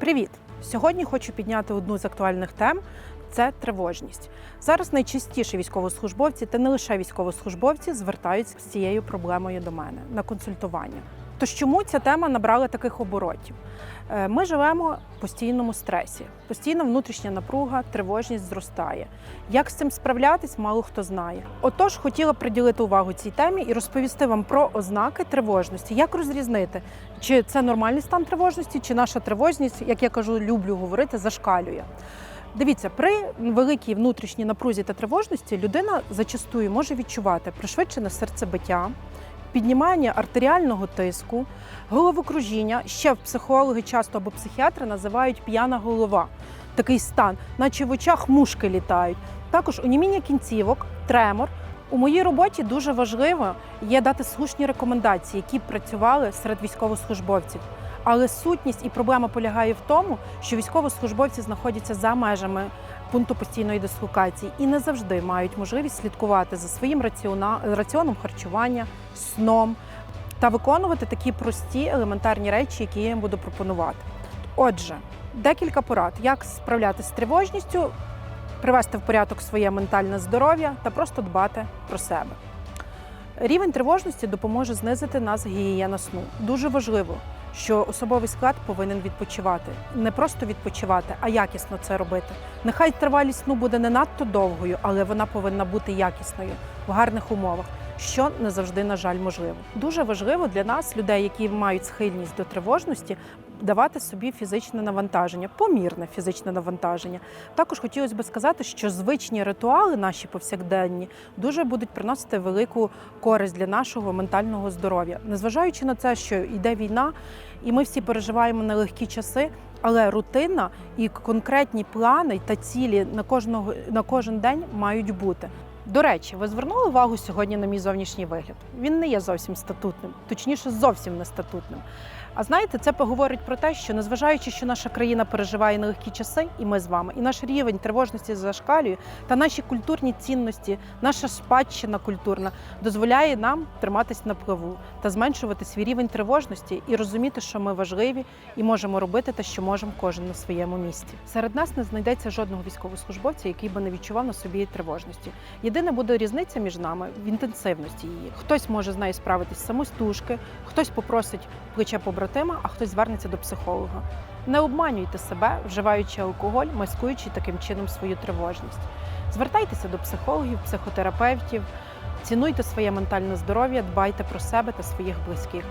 Привіт! Сьогодні хочу підняти одну з актуальних тем це тривожність. Зараз найчастіше військовослужбовці, та не лише військовослужбовці, звертаються з цією проблемою до мене на консультування. Тож чому ця тема набрала таких оборотів? Е, Ми живемо в постійному стресі, постійна внутрішня напруга, тривожність зростає. Як з цим справлятись, мало хто знає. Отож, хотіла приділити увагу цій темі і розповісти вам про ознаки тривожності, як розрізнити, чи це нормальний стан тривожності, чи наша тривожність, як я кажу, люблю говорити, зашкалює. Дивіться, при великій внутрішній напрузі та тривожності людина зачастую може відчувати пришвидшене серцебиття, піднімання артеріального тиску, головокружіння. Ще в психологи часто або психіатри називають п'яна голова. Такий стан, наче в очах мушки літають. Також оніміння кінцівок, тремор. У моїй роботі дуже важливо є дати слушні рекомендації, які працювали серед військовослужбовців. Але сутність і проблема полягає в тому, що військовослужбовці знаходяться за межами пункту постійної дислокації і не завжди мають можливість слідкувати за своїм раціоном харчування, сном та виконувати такі прості елементарні речі, які я їм буду пропонувати. Отже, декілька порад, як справлятися з тривожністю, привести в порядок своє ментальне здоров'я та просто дбати про себе. Рівень тривожності допоможе знизити нас гігієна сну. Дуже важливо, що особовий склад повинен відпочивати. Не просто відпочивати, а якісно це робити. Нехай тривалість сну буде не надто довгою, але вона повинна бути якісною в гарних умовах, що не завжди, на жаль, можливо. Дуже важливо для нас, людей, які мають схильність до тривожності, давати собі фізичне навантаження, помірне фізичне навантаження. Також хотілося б сказати, що звичні ритуали наші повсякденні дуже будуть приносити велику користь для нашого ментального здоров'я, незважаючи на це, що йде війна, і ми всі переживаємо нелегкі часи. Але рутина і конкретні плани та цілі на кожного на кожен день мають бути. До речі, ви звернули увагу сьогодні на мій зовнішній вигляд? Він не є зовсім статутним, точніше, зовсім не статутним. А знаєте, це поговорить про те, що незважаючи, що наша країна переживає нелегкі часи, і ми з вами, і наш рівень тривожності зашкалює, та наші культурні цінності, наша спадщина культурна дозволяє нам триматись на плаву та зменшувати свій рівень тривожності і розуміти, що ми важливі і можемо робити те, що можемо кожен на своєму місці. Серед нас не знайдеться жодного військовослужбовця, який би не відчував на собі тривожності. Єдина буде різниця між нами в інтенсивності її. Хтось може з нею справитись самостужки, хтось попросить плече побратима, а хтось звернеться до психолога. Не обманюйте себе, вживаючи алкоголь, маскуючи таким чином свою тривожність. Звертайтеся до психологів, психотерапевтів, цінуйте своє ментальне здоров'я, дбайте про себе та своїх близьких.